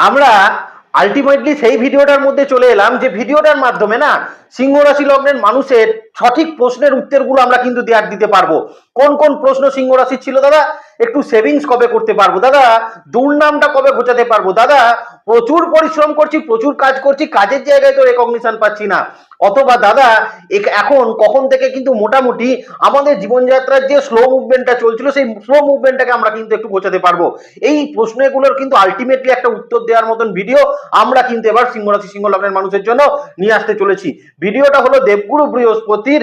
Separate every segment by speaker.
Speaker 1: আমরা আলটিমেটলি সেই ভিডিওটার মধ্যে চলে এলাম যে ভিডিওটার মাধ্যমে না সিংহ রাশি লগ্নের মানুষের সঠিক প্রশ্নের উত্তরগুলো আমরা কিন্তু দেয়ার দিতে পারব। কোন কোন প্রশ্ন সিংহ রাশির ছিল দাদা? একটু সেভিংস কবে করতে পারব? দাদা, দুর্নামটা কবে ঘোচাতে পারব? দাদা, প্রচুর পরিশ্রম করছি, প্রচুর কাজ করছি, কাজের জায়গায় তো রেকগনিশন পাচ্ছি না। অথবা দাদা এখন কখন থেকে কিন্তু মোটামুটি আমাদের জীবনযাত্রার যে স্লো মুভমেন্টটা চলছিল, সেই স্লো মুভমেন্টটাকে আমরা কিন্তু একটু গোছাতে পারব। এই প্রশ্নগুলোর কিন্তু আলটিমেটলি একটা উত্তর দেওয়ার মতন ভিডিও আমরা কিন্তু এবার সিংহরাশি সিংহ লগ্নের মানুষের জন্য নিয়ে আসতে চলেছি। ভিডিওটা হলো দেবগুরু বৃহস্পতির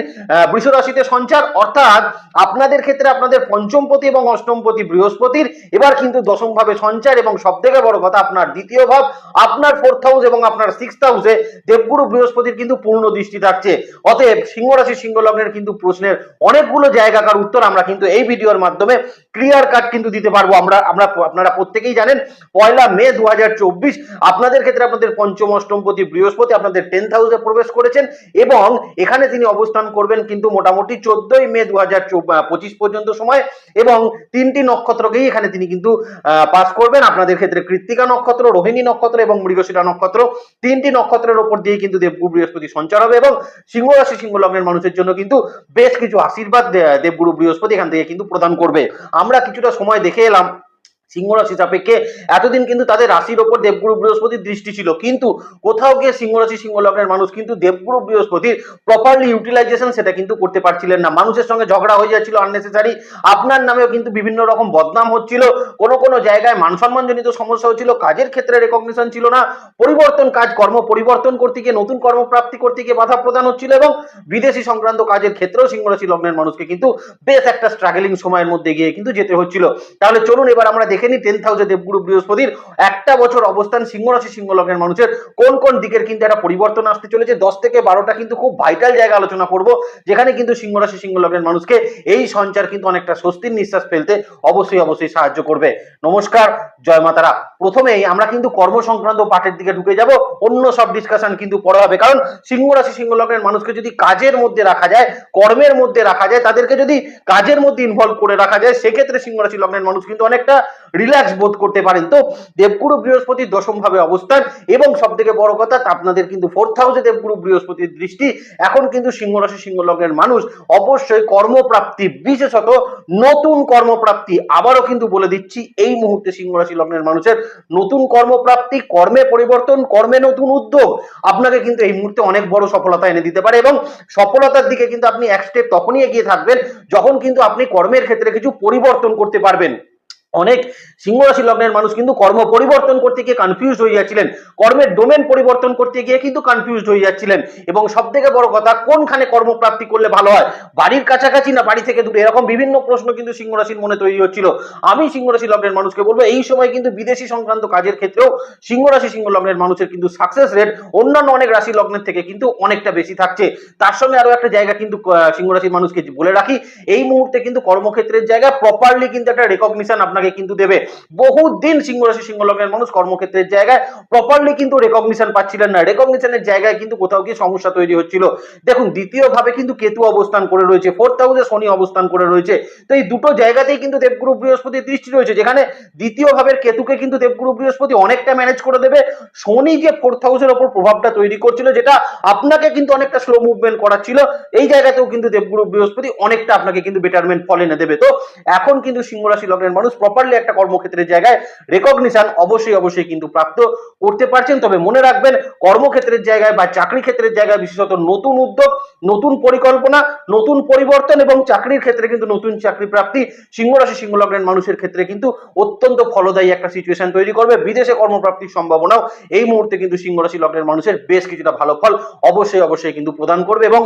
Speaker 1: বৃষ রাশিতে সঞ্চার, অর্থাৎ আপনাদের ক্ষেত্রে আপনাদের পঞ্চমপতি এবং অষ্টমপতি বৃহস্পতির, এবার কিন্তু দশম ভাবে সঞ্চার এবং সব থেকে বড় কথা আপনার দ্বিতীয় ভাব, আপনার ফোর্থ হাউস এবং আপনার সিক্স হাউসে দেবগুরু বৃহস্পতির কিন্তু পূর্ণ দৃষ্টি থাকছে। অতএব সিংহ রাশি, সিংহ লগ্নের কিন্তু প্রশ্নের অনেকগুলো জায়গাকার উত্তর আমরা কিন্তু এই ভিডিওর মাধ্যমে ক্লিয়ার কাট কিন্তু দিতে পারব। আমরা আমরা, আপনারা প্রত্যেকেই জানেন, পয়লা মে দু হাজার চব্বিশ, আপনাদের ক্ষেত্রে আপনাদের পঞ্চম, অষ্টমপতি বৃহস্পতি আপনাদের টেন্থ হাউসে প্রবেশ করেছেন এবং এখানে তিনি অবস্থান করবেন কিন্তু মোটামুটি চোদ্দই মে দু পঁচিশ পর্যন্ত সময় এবং তিনটি নক্ষত্রকেই এখানে তিনি কিন্তু পাস করবেন। আপনাদের ক্ষেত্রে কৃত্তিকা নক্ষত্র, রোহিণী নক্ষত্র এবং মৃগশিরা নক্ষত্র তিনটি নক্ষত্রের ওপর দিয়ে কিন্তু দেবগুরু বৃহস্পতি সঞ্চার হবে এবং সিংহ রাশি, সিংহ লগ্নের মানুষের জন্য কিন্তু বেশ কিছু আশীর্বাদ দেবগুরু বৃহস্পতি এখান থেকে কিন্তু প্রদান করবে। আমরা কিছুটা সময় দেখে এলাম। সিংহ রাশি সাপেক্ষে এতদিন কিন্তু তাদের রাশির ওপর দেবগুরু বৃহস্পতির দৃষ্টি ছিল। কিন্তু কোথাও গিয়ে সিংহ রাশি সিংহ লগ্নের মানুষ কিন্তু দেবগুরু বৃহস্পতির প্রপারলি ইউটিলাইজেশন সেটা কিন্তু করতে পারছিলেন না। মানুষের সঙ্গে ঝগড়া হয়ে যাচ্ছিল আননেসেসারি আপনার নামেও কিন্তু বিভিন্ন রকম বদনাম হচ্ছিল। কোনো কোনো জায়গায় মান সম্মানজনিত সমস্যা হচ্ছিল। কাজের ক্ষেত্রে রেকগনিশন ছিল না। পরিবর্তন কাজ, কর্ম পরিবর্তন করতে গিয়ে, নতুন কর্মপ্রাপ্তি করতে গিয়ে বাধা প্রদান হচ্ছিল এবং বিদেশি সংক্রান্ত কাজের ক্ষেত্রেও সিংহ রাশি লগ্নের মানুষকে কিন্তু বেশ একটা স্ট্রাগলিং সময়ের মধ্যে গিয়ে কিন্তু যেতে হচ্ছিল। তাহলে চলুন এবার আমরা দেখে নিই টেন্থ হাউসে দেবগুরু বৃহস্পতির। একটা বছর অবস্থান সিংহ রাশি সিংহ লগ্নের মানুষের। কোন কোন দিকের কিন্তু একটা পরিবর্তন আসতে চলেছে? দশ থেকে বারোটা কিন্তু খুব ভাইটাল জায়গা আলোচনা করব। যেখানে কিন্তু সিংহ রাশি সিংহ লগ্নের মানুষকে এই সঞ্চার কিন্তু অনেকটা স্বস্তির নিঃশ্বাস ফেলতে অবশ্যই অবশ্যই সাহায্য করবে। নমস্কার, জয় মাতারা। প্রথমেই আমরা কিন্তু কর্ম সংক্রান্ত পাঠের দিকে ঢুকে যাব। অন্য সব ডিসকাশন কিন্তু পরে হবে। কারণ সিংহ রাশি সিংহ লগ্নের মানুষকে যদি কাজের মধ্যে রাখা যায়, কর্মের মধ্যে রাখা যায়, তাদেরকে যদি কাজের মধ্যে ইনভলভ করে রাখা যায়, সেক্ষেত্রে সিংহ রাশি লগ্নের মানুষ কিন্তু অনেকটা রিল্যাক্স বোধ করতে পারেন। তো দেবগুরু বৃহস্পতির দশম ভাবে অবস্থান এবং সব থেকে বড় কথা আপনাদের কিন্তু ফোর্থ হাউসে দেবগুরু বৃহস্পতির দৃষ্টি। এখন কিন্তু সিংহ রাশি, সিংহ লগ্নের মানুষ অবশ্যই কর্মপ্রাপ্তি, বিশেষত নতুন কর্মপ্রাপ্তি। আবারও কিন্তু বলে দিচ্ছি, এই মুহূর্তে সিংহ রাশি, লগ্নের মানুষের নতুন কর্মপ্রাপ্তি, কর্মে পরিবর্তন, কর্মে নতুন উদ্যোগ, আপনাকে কিন্তু এই মুহূর্তে অনেক বড় সফলতা এনে দিতে পারে এবং সফলতার দিকে কিন্তু আপনি এক স্টেপ তখনই এগিয়ে থাকবেন, যখন কিন্তু আপনি কর্মের ক্ষেত্রে কিছু পরিবর্তন করতে পারবেন। অনেক সিংহ রাশি লগ্নের মানুষ কিন্তু কর্ম পরিবর্তন করতে গিয়ে কনফিউজ হয়ে যাচ্ছিলেন। কর্মের ডোমেন পরিবর্তন করতে গিয়ে কিন্তু কনফিউজ হয়ে যাচ্ছিলেন। এবং সব থেকে বড় কথা, কোনখানে কর্মপ্রাপ্তি করলে ভালো হয়? বাড়ির কাছাকাছি না বাড়ি থেকে দূরে? এরকম বিভিন্ন প্রশ্ন কিন্তু সিংহ রাশির মনে তৈরি হচ্ছিল। আমি সিংহ রাশি লগ্নের মানুষকে বলব, এই সময় কিন্তু বিদেশি সংক্রান্ত কাজের ক্ষেত্রেও সিংহ রাশি সিংহ লগ্নের মানুষের কিন্তু সাকসেস রেট অন্যান্য অনেক রাশি লগ্নের থেকে কিন্তু অনেকটা বেশি থাকছে। তার সঙ্গে আরও একটা জায়গা কিন্তু সিংহ রাশির মানুষকে বলে রাখি, এই মুহূর্তে কিন্তু কর্মক্ষেত্রের জায়গা প্রপারলি কিন্তু একটা রেকগনিশন আপনাকে কিন্তু দেবে। বহুদিন সিংহ রাশি সিংহ লগ্নের মানুষ কর্মক্ষেত্রের জায়গায় প্রপারলি কিন্তু রেকগনিশন পাচ্ছিলেন না। রেকগনিশনের জায়গায় কিন্তু কোথাও কি সমস্যা তৈরি হচ্ছিল। দেখুন দ্বিতীয় ভাবে কিন্তু কেতু অবস্থান করে রয়েছে ফোর্থ হাউসে শনি অবস্থান করে রয়েছে। তো এই দুটো জায়গাতেই কিন্তু দেবগুরু বৃহস্পতির দৃষ্টি রয়েছে, যেখানে দ্বিতীয় ভাবের কেতুকে কিন্তু দেবগুরু বৃহস্পতি অনেকটা ম্যানেজ করে দেবে। শনি যে ফোর্থ হাউসের ওপর প্রভাবটা তৈরি করছিল, যেটা আপনাকে কিন্তু অনেকটা স্লো মুভমেন্ট করাচ্ছিল, এই জায়গাতেও কিন্তু দেবগুরু বৃহস্পতি অনেকটা আপনাকে কিন্তু বেটারমেন্ট ফল এনে দেবে। তো এখন কিন্তু সিংহ রাশি লগ্নের মানুষ প্রপারলি একটা কর্মক্ষেত্রের জায়গায় রেকগনিশন অবশ্যই অবশ্যই কিন্তু প্রাপ্ত করতে পারছেন। তবে মনে রাখবেন, কর্মক্ষেত্রের জায়গায় বা চাকরি ক্ষেত্রের জায়গায় বিশেষত নতুন উদ্যোগ, নতুন পরিকল্পনা, নতুন পরিবর্তন এবং চাকরির ক্ষেত্রে কিন্তু নতুন চাকরি প্রাপ্তি সিংহ রাশি সিংহ লগ্নের মানুষের ক্ষেত্রে কিন্তু অত্যন্ত ফলদায়ী একটা সিচুয়েশন তৈরি করবে। বিদেশে কর্মপ্রাপ্তির সম্ভাবনাও এই মুহূর্তে কিন্তু সিংহ রাশি লগ্নের মানুষের বেশ কিছুটা ভালো ফল অবশ্যই অবশ্যই কিন্তু প্রদান করবে এবং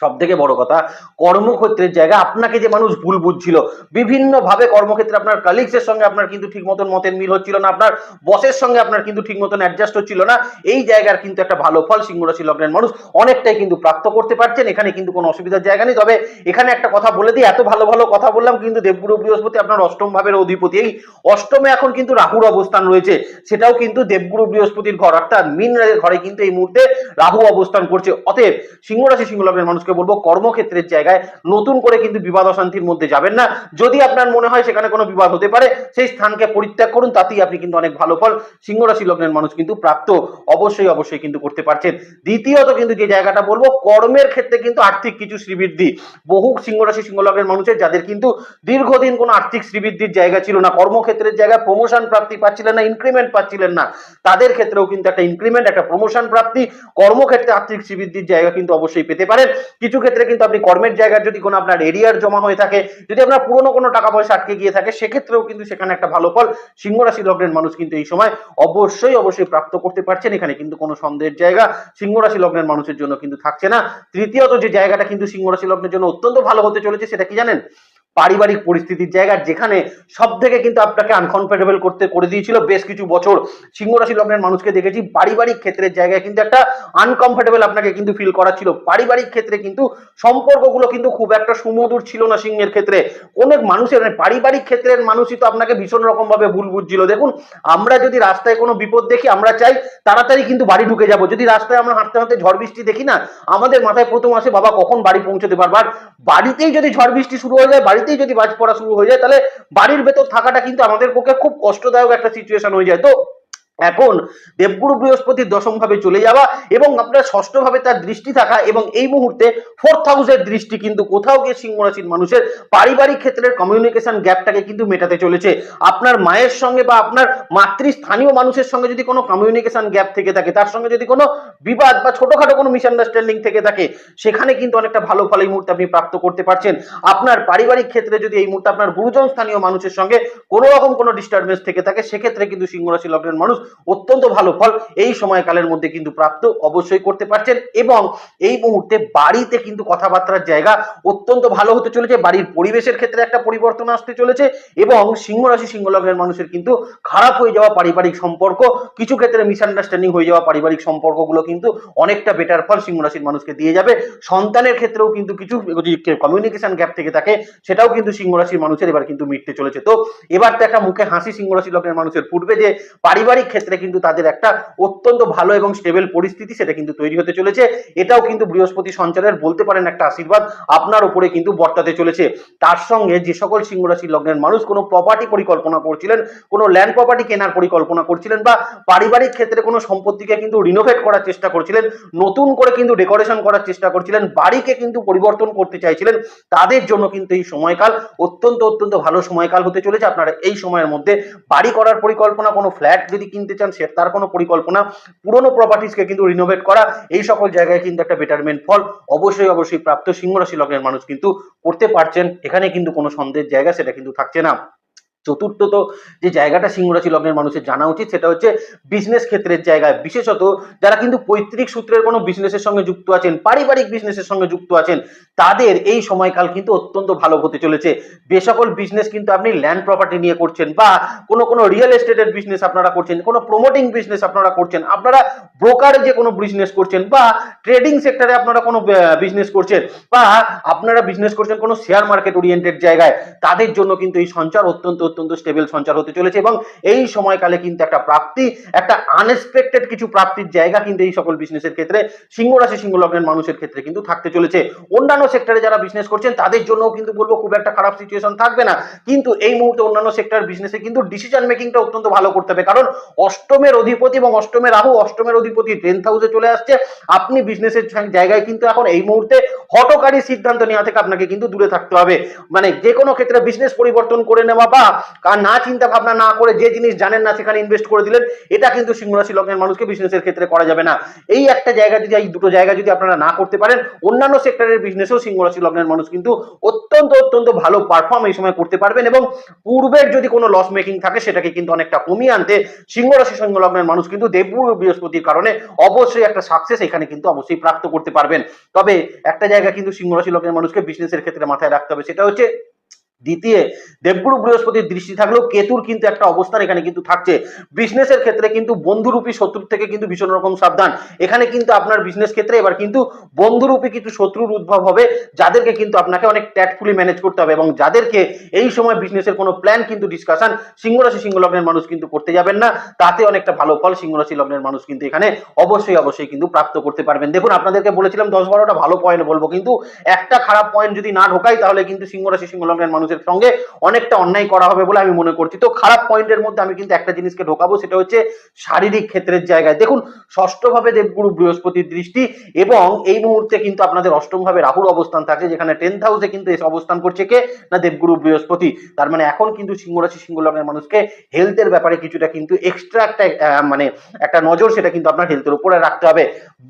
Speaker 1: সব থেকে বড় কথা, কর্মক্ষেত্রের জায়গা আপনাকে যে মানুষ ভুল বুঝছিল বিভিন্ন ভাবে কর্মক্ষেত্রে আপনার কালিগসের সঙ্গে আপনার কিন্তু ঠিক মতন মতের মিল হচ্ছিল না, আপনার বসের সঙ্গে আপনার কিন্তু ঠিক মতন অ্যাডজাস্ট হচ্ছিল না, এই জায়গার কিন্তু একটা ভালো ফল সিংহ রাশি লগ্নের মানুষ অনেকটাই কিন্তু প্রাপ্ত করতে পারছেন, এখানে কিন্তু কোনো অসুবিধার জায়গা নেই, তবে এখানে একটা কথা বলে দিই এত ভালো ভালো কথা বললাম কিন্তু দেবগুরু বৃহস্পতি আপনার অষ্টম ভাবের অধিপতি, এই অষ্টমে এখন কিন্তু রাহুর অবস্থান রয়েছে, সেটাও কিন্তু দেবগুরু বৃহস্পতির ঘর, অর্থাৎ মিন ঘরে কিন্তু এই মুহূর্তে রাহু অবস্থান করছে, অতএব সিংহ রাশি সিংহ লগ্নের মানুষ মানুষকে বলব কর্মক্ষেত্রের জায়গায় নতুন করে কিন্তু বিবাদ অশান্তির মধ্যে যাবেন না। যদি আপনার মনে হয় সেখানে কোনো বিবাদ হতে পারে, সেই স্থানকে পরিত্যাগ করুন, তাতেই আপনি কিন্তু অনেক ভালো ফল। সিংহ রাশি লগ্নের মানুষ কিন্তু প্রাপ্ত, অবশ্যই অবশ্যই কিন্তু করতে পারছেন। দ্বিতীয়ত কিন্তু যে জায়গাটা বলব, কর্মের ক্ষেত্রে কিন্তু আর্থিক কিছু শ্রীবৃদ্ধি। বহু সিংহ রাশি সিংহ লগ্নের মানুষের, যাদের কিন্তু দীর্ঘদিন কোনো আর্থিক শ্রীবৃদ্ধির জায়গা ছিল না, কর্মক্ষেত্রের জায়গায় প্রমোশন প্রাপ্তি পাচ্ছিলেন না ইনক্রিমেন্ট পাচ্ছিলেন না, তাদের ক্ষেত্রেও কিন্তু একটা ইনক্রিমেন্ট একটা প্রমোশন প্রাপ্তি, কর্মক্ষেত্রে আর্থিক শ্রীবৃদ্ধির জায়গা কিন্তু অবশ্যই পেতে পারেন। কিছু ক্ষেত্রে কিন্তু আপনি কর্মের জায়গার যদি কোনো আপনার এরিয়ার জমা হয়ে থাকে, যদি আপনার পুরনো কোনো টাকা পয়সা আটকে গিয়ে থাকে, সেক্ষেত্রেও কিন্তু সেখানে একটা ভালো ফল সিংহরাশি লগ্নের মানুষ কিন্তু এই সময় অবশ্যই অবশ্যই প্রাপ্ত করতে পারছেন। এখানে কিন্তু কোনো সন্দেহের জায়গা সিংহরাশি লগ্নের মানুষের জন্য কিন্তু থাকছে না। তৃতীয়ত যে জায়গাটা কিন্তু সিংহরাশি লগ্নের জন্য অত্যন্ত ভালো হতে চলেছে, সেটা কি জানেন? পারিবারিক পরিস্থিতির জায়গা যেখানে সব থেকে কিন্তু আপনাকে আনকমফোর্টেবল করতে, করে দিয়েছিল। বেশ কিছু বছর সিংহ রাশি লগ্নের মানুষকে দেখেছি। পারিবারিক ক্ষেত্রের জায়গায় কিন্তু একটা আনকমফোর্টেবল আপনাকে কিন্তু ফিল করাচ্ছিল। পারিবারিক ক্ষেত্রে কিন্তু সম্পর্কগুলো কিন্তু খুব একটা সুমধুর ছিল না সিংহের ক্ষেত্রে। অনেক মানুষের মানে পারিবারিক ক্ষেত্রের মানুষই তো আপনাকে ভীষণ রকম ভাবে ভুল বুঝছিল। দেখুন, আমরা যদি রাস্তায় কোনো বিপদ দেখি, আমরা চাই তাড়াতাড়ি কিন্তু বাড়ি ঢুকে যাব। যদি রাস্তায় আমরা হাঁটতে হাঁটতে ঝড় বৃষ্টি দেখি না, আমাদের মাথায় প্রথম আসে, বাবা, কখন বাড়ি পৌঁছতে পারব? আর বাড়িতেই যদি ঝড় বৃষ্টি শুরু হয়ে যায় বাড়িতেই যদি বাজ পড়া শুরু হয়ে যায়, তাহলে বাড়ির ভেতর থাকাটা কিন্তু আমাদের পক্ষে খুব কষ্টদায়ক একটা সিচুয়েশন হয়ে যায়। তো এখন দেবগুরু বৃহস্পতির দশম ভাবে চলে যাওয়া এবং আপনার ষষ্ঠ ভাবে তার দৃষ্টি থাকা এবং এই মুহূর্তে ফোর্থ হাউসের দৃষ্টি কিন্তু কোথাও গিয়ে সিংহ রাশির মানুষের পারিবারিক ক্ষেত্রের কমিউনিকেশন গ্যাপটাকে কিন্তু মেটাতে চলেছে। আপনার মায়ের সঙ্গে বা আপনার মাতৃস্থানীয় মানুষের সঙ্গে যদি কোনো কমিউনিকেশন গ্যাপ থেকে থাকে, তার সঙ্গে যদি কোনো বিবাদ বা ছোটখাটো কোনো মিসআন্ডারস্ট্যান্ডিং থেকে থাকে, সেখানে কিন্তু অনেকটা ভালো ফল এই মুহূর্তে আপনি প্রাপ্ত করতে পারছেন। আপনার পারিবারিক ক্ষেত্রে যদি এই মুহূর্তে আপনার গুরুজন স্থানীয় মানুষের সঙ্গে কোনো রকম কোনো ডিস্টারবেন্স থেকে থাকে, সেক্ষেত্রে কিন্তু সিংহ রাশি লগ্নের মানুষ অত্যন্ত ভালো ফল এই সময়কালের মধ্যে কিন্তু প্রাপ্ত অবশ্যই করতে পারছেন এবং এই মুহূর্তে বাড়িতে কিন্তু কথাবার্তার জায়গা অত্যন্ত ভালো হতে চলেছে, বাড়ির পরিবেশের ক্ষেত্রে একটা পরিবর্তন আসতে চলেছে এবং সিংহ রাশি সিংহ মানুষের কিন্তু খারাপ হয়ে যাওয়া পারিবারিক সম্পর্ক, কিছু ক্ষেত্রে মিসআন্ডারস্ট্যান্ডিং হয়ে যাওয়া পারিবারিক সম্পর্কগুলো কিন্তু অনেকটা বেটার ফল সিংহ রাশির মানুষকে দিয়ে যাবে। সন্তানের ক্ষেত্রেও কিন্তু কিছু কমিউনিকেশন গ্যাপ থেকে থাকে, সেটাও কিন্তু সিংহ রাশির মানুষের এবার কিন্তু মিটতে চলেছে। তো এবার তো একটা মুখে হাসি সিংহ রাশি লগ্নের মানুষের ফুটবে যে পারিবারিক ক্ষেত্রে কিন্তু তাদের একটা অত্যন্ত ভালো এবং স্টেবল পরিস্থিতি সেটা কিন্তু তৈরি হতে চলেছে। এটাও কিন্তু বৃহস্পতি সঞ্চারের বলতে পারেন একটা আশীর্বাদ আপনার উপরে কিন্তু বর্তাতে চলেছে। তার সঙ্গে যে সকল সিংহ রাশির লগ্নের মানুষ কোনো প্রপার্টি পরিকল্পনা করছিলেন, কোনো ল্যান্ড প্রপার্টি কেনার পরিকল্পনা করছিলেন বা পারিবারিক ক্ষেত্রে কোনো সম্পত্তিকে কিন্তু রিনোভেট করার চেষ্টা করছিলেন, নতুন করে কিন্তু ডেকোরেশন করার চেষ্টা করছিলেন, বাড়িকে কিন্তু পরিবর্তন করতে চাইছিলেন, তাদের জন্য কিন্তু এই সময়কাল অত্যন্ত অত্যন্ত ভালো সময়কাল হতে চলেছে। আপনারা এই সময়ের মধ্যে বাড়ি করার পরিকল্পনা, কোনো ফ্ল্যাট যদি কিনতে চান, সে তার কোনো পরিকল্পনা। পুরনো প্রপার্টিসকে কিন্তু রিনোভেট করা, এই সকল জায়গায় কিন্তু একটা বেটারমেন্ট ফল অবশ্যই অবশ্যই প্রাপ্ত সিংহরাশি লগ্নের মানুষ কিন্তু করতে পারছেন। এখানে কিন্তু কোনো সন্দেহের জায়গা সেটা কিন্তু থাকছে না। চতুর্থত যে জায়গাটা সিংহরাশি লগ্নের মানুষের জানা উচিত, সেটা হচ্ছে বিজনেস ক্ষেত্রের জায়গায়। বিশেষত যারা কিন্তু পৈতৃক সূত্রের কোনো বিজনেসের সঙ্গে যুক্ত আছেন, পারিবারিক বিজনেসের সঙ্গে যুক্ত আছেন, তাদের এই সময়কাল কিন্তু অত্যন্ত ভালো হতে চলেছে। যে সকল বিজনেস কিন্তু আপনি ল্যান্ড প্রপার্টি নিয়ে করছেন বা কোনো কোনো রিয়েল এস্টেটের বিজনেস আপনারা করছেন, কোনো প্রমোটিং বিজনেস আপনারা করছেন, আপনারা ব্রোকারে যে কোনো বিজনেস করছেন বা ট্রেডিং সেক্টরে আপনারা কোনো বিজনেস করছেন বা আপনারা বিজনেস করছেন কোনো শেয়ার মার্কেট ওরিয়েন্টেড জায়গায়, তাদের জন্য কিন্তু এই সঞ্চার অত্যন্ত অত্যন্ত স্টেবল সঞ্চার হতে চলেছে এবং এই সময়কালে কিন্তু একটা প্রাপ্তি, একটা আনএক্সপেক্টেড কিছু প্রাপ্তির জায়গা কিন্তু এই সকল বিজনেসের ক্ষেত্রে, সিংহ রাশি, সিংহ লগ্নের মানুষের ক্ষেত্রে কিন্তু থাকতে চলেছে। অন্যান্য সেক্টরে যারা বিজনেস করছেন, তাদের জন্যও কিন্তু বলব খুব একটা খারাপ সিচুয়েশন থাকবে না। কিন্তু এই মুহূর্তে অন্যান্য সেক্টর বিজনেসে কিন্তু ডিসিশন মেকিংটা অত্যন্ত ভালো করতে হবে। কারণ অষ্টমের অধিপতি এবং অষ্টমের রাহু, অষ্টমের অধিপতি টেন্থ হাউসে চলে আসছে। আপনি বিজনেসের জায়গায় কিন্তু এখন এই মুহূর্তে হটকারী সিদ্ধান্ত নেওয়া থেকে আপনাকে কিন্তু দূরে থাকতে হবে। মানে যে কোনো ক্ষেত্রে বিজনেস পরিবর্তন করে নেওয়া বা আর না চিন্তা ভাবনা না করে যে জিনিস জানেন না সেখানে ইনভেস্ট করে দিলেন, এটা কিন্তু সিংহরাশি লগ্নের মানুষকে বিজনেসের ক্ষেত্রে করা যাবে না। এই একটা জায়গা যদি, এই দুটো জায়গা যদি আপনারা না করতে পারেন, অন্যান্য সেক্টরের বিজনেসও সিংহরাশি লগ্নের মানুষ কিন্তু অত্যন্ত অত্যন্ত ভালো পারফর্ম এই সময় করতে পারবেন এবং পূর্বের যদি কোনো লস মেকিং থাকে, সেটাকে কিন্তু অনেকটা কমিয়ে আনতে সিংহরাশি সিংহ লগ্নের মানুষ কিন্তু দেবগুরু বৃহস্পতির কারণে অবশ্যই একটা সাকসেস এখানে কিন্তু অবশ্যই প্রাপ্ত করতে পারবেন। তবে একটা জায়গা কিন্তু সিংহরাশি লগ্নের মানুষকে বিজনেসের ক্ষেত্রে মাথায় রাখতে হবে, সেটা হচ্ছে দ্বিতীয়, দেবগুরু বৃহস্পতির দৃষ্টি থাকলেও কেতুর কিন্তু একটা অবস্থান এখানে কিন্তু থাকছে। বিজনেসের ক্ষেত্রে কিন্তু বন্ধুরূপী শত্রুর থেকে কিন্তু ভীষণ রকম সাবধান। এখানে কিন্তু আপনার বিজনেস ক্ষেত্রে এবার কিন্তু বন্ধুরূপী কিছু শত্রুর উদ্ভব হবে, যাদেরকে কিন্তু আপনাকে অনেক ট্যাক্টফুলি ম্যানেজ করতে হবে এবং যাদেরকে এই সময় বিজনেসের কোনো প্ল্যান কিন্তু ডিসকাশন সিংহরাশি সিংহ লগ্নের মানুষ কিন্তু করতে যাবেন না। তাতে অনেকটা ভালো ফল সিংহরাশি লগ্নের মানুষ কিন্তু এখানে অবশ্যই অবশ্যই কিন্তু প্রাপ্ত করতে পারবেন। দেখুন, আপনাদেরকে বলেছিলাম দশ বারোটা ভালো পয়েন্ট বলব, কিন্তু একটা খারাপ পয়েন্ট যদি না ঢোকাই, তাহলে কিন্তু সিংহরাশি সিংহ লগ্নের মানুষের সঙ্গে অনেকটা অন্যায় করা হবে বলে আমি মনে করছি। তো খারাপ পয়েন্টের মধ্যে আমি কিন্তু একটা জিনিসকে ঢোকাবো, সেটা হচ্ছে শারীরিক ক্ষেত্রের জায়গায়। দেখুন, ষষ্ঠভাবে দেবগুরু বৃহস্পতির দৃষ্টি এবং এই মুহূর্তে কিন্তু আপনাদের অষ্টম ভাবে রাহুর অবস্থান থাকছে যেখানে টেন্থ হাউসে কিন্তু এসে অবস্থান করছে কে? না, দেবগুরু বৃহস্পতি। তার মানে এখন কিন্তু সিংহরাশি সিংহ লগ্নের মানুষকে হেলথের ব্যাপারে কিছুটা কিন্তু এক্সট্রা একটা মানে একটা নজর সেটা কিন্তু আপনার হেলথের উপরে রাখতে হবে।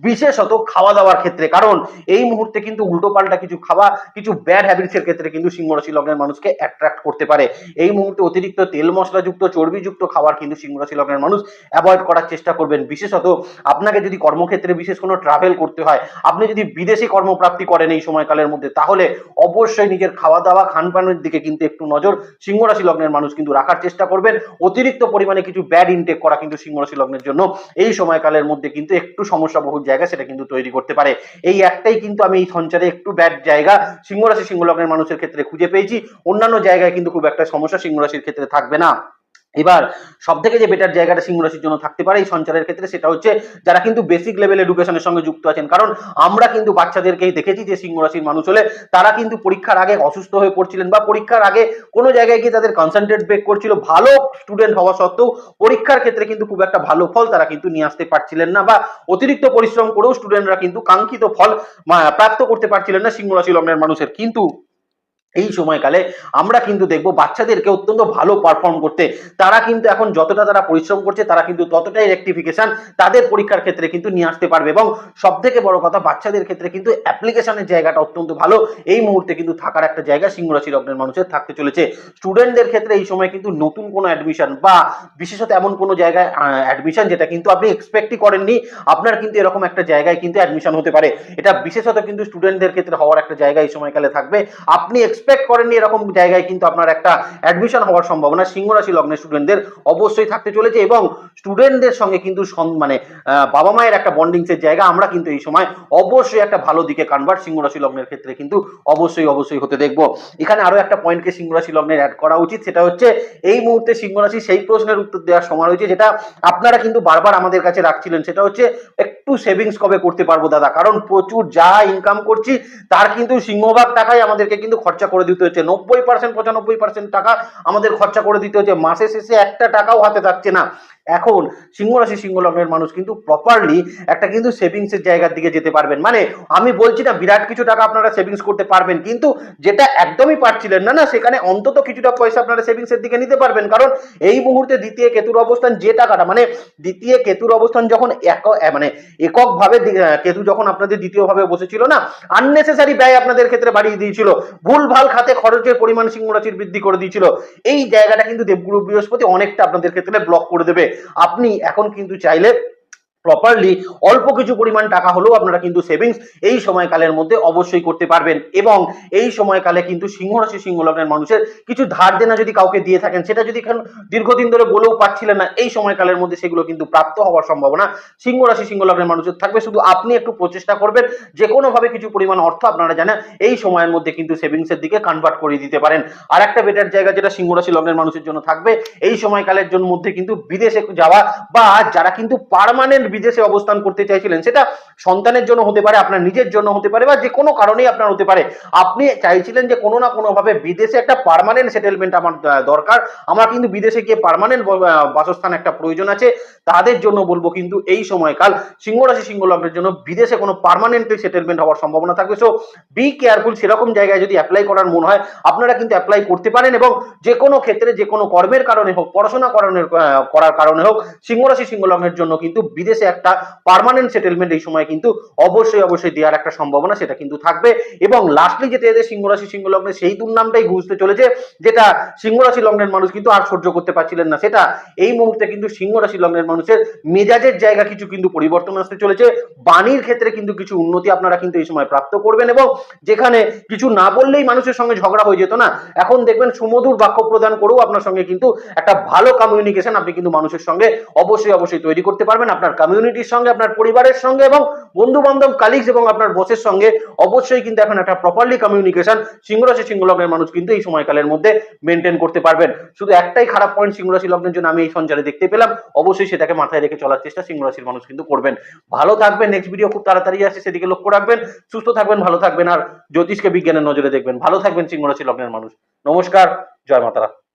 Speaker 1: বিশেষত খাওয়া দাওয়ার ক্ষেত্রে, কারণ এই মুহূর্তে কিন্তু উল্টো পাল্টা কিছু খাওয়া, কিছু ব্যাড হ্যাবিটসের ক্ষেত্রে কিন্তু সিংহরাশি লগ্নের মানুষকে অ্যাট্রাক্ট করতে পারে। এই মুহূর্তে অতিরিক্ত তেল মশলাযুক্ত, চর্বিযুক্ত খাবার কিন্তু সিংহরাশি লগ্নের মানুষ অ্যাভয়েড করার চেষ্টা করবেন। বিশেষত আপনাকে যদি কর্মক্ষেত্রে বিশেষ কোনো ট্রাভেল করতে হয়, আপনি যদি বিদেশি কর্মপ্রাপ্তি করেন এই সময়কালের মধ্যে, তাহলে অবশ্যই নিজের খাওয়া দাওয়া খানপানের দিকে কিন্তু একটু নজর সিংহরাশি লগ্নের মানুষ কিন্তু রাখার চেষ্টা করবেন। অতিরিক্ত পরিমাণে কিছু ব্যাড ইনটেক করা কিন্তু সিংহরাশি লগ্নের জন্য এই সময়কালের মধ্যে কিন্তু একটু সমস্যা বহু জায়গা সেটা কিন্তু তৈরি করতে পারে। এই একটাই কিন্তু আমি এই সঞ্চারে একটু ব্যাড জায়গা সিংহরাশি সিংহ লগ্নের মানুষের ক্ষেত্রে খুঁজে পেয়েছি। অন্যান্য জায়গায় কিন্তু খুব একটা সমস্যা সিংহরাশির ক্ষেত্রে থাকবে না। এবার সব থেকে যে বেটার জায়গাটা সিংহ রাশির জন্য থাকতে পারে এই সঞ্চারের ক্ষেত্রে সেটা হচ্ছে যারা কিন্তু বেসিক লেভেল এডুকেশনের সঙ্গে যুক্ত আছেন। কারণ আমরা কিন্তু বাচ্চাদেরকেই দেখেছি যে সিংহ রাশির মানুষ হলে তারা কিন্তু পরীক্ষার আগে অসুস্থ হয়ে পড়ছিলেন বা পরীক্ষার আগে কোনো জায়গায় গিয়ে তাদের কনসেন্ট্রেট ব্রেক করছিল, ভালো স্টুডেন্ট হওয়া সত্ত্বেও পরীক্ষার ক্ষেত্রে কিন্তু খুব একটা ভালো ফল তারা কিন্তু নিয়ে আসতে পারছিলেন না বা অতিরিক্ত পরিশ্রম করেও স্টুডেন্টরা কিন্তু কাঙ্ক্ষিত ফল প্রাপ্ত করতে পারছিলেন না সিংহ রাশি লগ্নের মানুষের। কিন্তু এই সময়কালে আমরা কিন্তু দেখব বাচ্চাদেরকে অত্যন্ত ভালো পারফর্ম করতে। তারা কিন্তু এখন যতটা তারা পরিশ্রম করছে, তারা কিন্তু ততটাই রেক্টিফিকেশন তাদের পরীক্ষার ক্ষেত্রে কিন্তু নিয়ে আসতে পারবে এবং সব থেকে বড় কথা বাচ্চাদের ক্ষেত্রে কিন্তু অ্যাপ্লিকেশনের জায়গাটা অত্যন্ত ভালো। এই মুহূর্তে কিন্তু থাকার একটা জায়গা সিংহরাশি লগ্নের মানুষের থাকতে চলেছে। স্টুডেন্টদের ক্ষেত্রে এই সময় কিন্তু নতুন কোনো অ্যাডমিশন বা বিশেষত এমন কোনো জায়গায় অ্যাডমিশন যেটা কিন্তু আপনি এক্সপেক্টই করেননি, আপনার কিন্তু এরকম একটা জায়গায় কিন্তু অ্যাডমিশন হতে পারে। এটা বিশেষত কিন্তু স্টুডেন্টদের ক্ষেত্রে হওয়ার একটা জায়গা এই সময়কালে থাকবে। আপনি করেননি এরকম জায়গায় কিন্তু আপনার একটা অ্যাডমিশন হওয়ার সম্ভাবনা সিংহ রাশি লগ্নের স্টুডেন্টদের অবশ্যই থাকতে চলেছে এবং স্টুডেন্টদের সঙ্গে কিন্তু মানে বাবা মায়ের একটা বন্ডিংস এর জায়গা আমরা কিন্তু এই সময় অবশ্যই একটা ভালো দিকে কনভার্ট সিংহ রাশি লগ্নের ক্ষেত্রে কিন্তু অবশ্যই অবশ্যই হতে দেখব। এখানে আরও একটা পয়েন্টকে সিংহ রাশি লগ্নের অ্যাড করা উচিত, সেটা হচ্ছে এই মুহূর্তে সিংহ রাশি সেই প্রশ্নের উত্তর দেওয়ার সময় হয়েছে যেটা আপনারা কিন্তু বারবার আমাদের কাছে রাখছিলেন, সেটা হচ্ছে একটু সেভিংস কবে করতে পারব দাদা? কারণ প্রচুর যা ইনকাম করছি, তার কিন্তু সিংহভাগ টাকাই আমাদেরকে কিন্তু খরচা করে দিতে হচ্ছে। নব্বই পার্সেন্ট পঁচানব্বই পার্সেন্ট টাকা আমাদের খরচা করে দিতে হচ্ছে। মাসে শেষে একটা টাকাও হাতে থাকছে না। এখন সিংহ রাশি, সিংহ লগ্নের মানুষ কিন্তু প্রপারলি একটা কিন্তু সেভিংস এর জায়গার দিকে যেতে পারবেন। মানে আমি বলছি না বিরাট কিছু টাকা আপনারা সেভিংস করতে পারবেন, কিন্তু যেটা একদমই পারছিলেন না না, সেখানে অন্তত কিছুটা পয়সা আপনারা সেভিংস এর দিকে নিতে পারবেন। কারণ এই মুহূর্তে দ্বিতীয় কেতুর অবস্থান যে টাকাটা মানে দ্বিতীয় কেতুর অবস্থান যখন এক মানে এককভাবে কেতু যখন আপনাদের দ্বিতীয় ভাবে বসেছিল না আননেসেসারি ব্যয় আপনাদের ক্ষেত্রে বাড়িয়ে দিয়েছিল। ভুল ভালো খাতে খরচের পরিমাণ সিংহ রাশির বৃদ্ধি করে দিয়েছিল। এই জায়গাটা কিন্তু দেবগুরু বৃহস্পতি অনেকটা আপনাদের ক্ষেত্রে ব্লক করে দেবে। আপনি এখন কিন্তু চাইলে প্রপারলি অল্প কিছু পরিমাণ টাকা হলেও আপনারা কিন্তু সেভিংস এই সময়কালের মধ্যে অবশ্যই করতে পারবেন। এবং এই সময়কালে কিন্তু সিংহ রাশি সিংহ লগ্নের মানুষের কিছু ধার দেনা যদি কাউকে দিয়ে থাকেন, সেটা যদি দীর্ঘদিন ধরে বলেও পাচ্ছিলেন না, এই সময়কালের মধ্যে সেগুলো কিন্তু প্রাপ্ত হওয়ার সম্ভাবনা সিংহ রাশি সিংহ লগ্নের মানুষের থাকবে। শুধু আপনি একটু প্রচেষ্টা করবেন যে কোনো ভাবে কিছু পরিমাণ অর্থ আপনারা জানেন, এই সময়ের মধ্যে কিন্তু সেভিংসের দিকে কনভার্ট করে দিতে পারেন। আর একটা বেটার জায়গা যেটা সিংহ রাশি লগ্নের মানুষের জন্য থাকবে, এই সময়কালের জন্য মধ্যে কিন্তু বিদেশে যাওয়া বা যারা কিন্তু পার্মানেন্ট বিদেশে অবস্থান করতে চাইছিলেন, সেটা সন্তানের জন্য হতে পারে, আপনার নিজের জন্য হতে পারে বা যে কোনো কারণেই আপনার হতে পারে। আপনি চাইছিলেন যে কোনো না কোনোভাবে বিদেশে একটা পারমানেন্ট সেটেলমেন্ট আমার দরকার। আমার কিন্তু বিদেশে গিয়ে পারমানেন্ট বাসস্থান একটা প্রয়োজন আছে। তাদের জন্য বলব কিন্তু এই সময়কাল সিংহ রাশি, সিংহ লগ্নের জন্য বিদেশে কোনো পার্মানেন্টলি সেটেলমেন্ট হওয়ার সম্ভাবনা থাকবে। সো বি কেয়ারফুল সেরকম জায়গায় যদি অ্যাপ্লাই করার মন হয়, আপনারা কিন্তু অ্যাপ্লাই করতে পারেন এবং যে কোনো ক্ষেত্রে, যে কোনো কর্মের কারণে হোক, পড়াশোনা করানোর করার কারণে হোক, সিংহ রাশি, সিংহ লগ্নের জন্য কিন্তু বিদেশে একটা পার্মানেন্ট সেটেলমেন্ট এই সময় কিন্তু অবশ্যই অবশ্যই দেওয়ার একটা সম্ভাবনা সেটা কিন্তু থাকবে। এবং লাস্টলি যেটা এদের সিংহ রাশি, সিংহ লগ্নে সেই দুর্নামটাই ঘুষতে চলেছে, যেটা সিংহ রাশি লগ্নের মানুষ কিন্তু আর সহ্য করতে পারছিলেন না। সেটা এই মুহূর্তে কিন্তু সিংহ রাশি লগ্নের মানুষের মেজাজের জায়গা কিছু কিন্তু পরিবর্তন আসতে চলেছে। বাণীর ক্ষেত্রে কিন্তু কিছু উন্নতি আপনারা কিন্তু এই সময় প্রাপ্ত করবেন এবং যেখানে কিছু না বললেই মানুষের সঙ্গে ঝগড়া হয়ে যেত না। এখন দেখবেন সুমধুর বাক্য প্রদান করেও আপনার সঙ্গে কিন্তু একটা ভালো কমিউনিকেশন আপনি কিন্তু মানুষের সঙ্গে অবশ্যই অবশ্যই তৈরি করতে পারবেন। আপনার কমিউনিটির সঙ্গে, আপনার পরিবারের সঙ্গে এবং বন্ধু বান্ধব কালিগস এবং আপনার বসের সঙ্গে অবশ্যই কিন্তু এখন একটা প্রপারলি কমিউনিকেশন সিংহরাশি সিংহ লগ্নের মানুষ কিন্তু এই সময়কালের মধ্যে মেনটেন করতে পারবেন। শুধু একটাই খারাপ পয়েন্ট সিংহরাশি লগ্নের জন্য আমি এই সঞ্চারে দেখতে পেলাম, অবশ্যই সেটাকে মাথায় রেখে চলার চেষ্টা সিংহরাশির মানুষ কিন্তু করবেন। ভালো থাকবেন নেক্সট ভিডিও খুব তাড়াতাড়ি আসছে, সেদিকে লক্ষ্য রাখবেন, সুস্থ থাকবেন, ভালো থাকবেন, আর জ্যোতিষকে বিজ্ঞানের নজরে দেখবেন। ভালো থাকবেন সিংহরাশি লগ্নের মানুষ। নমস্কার, জয় মাতারা।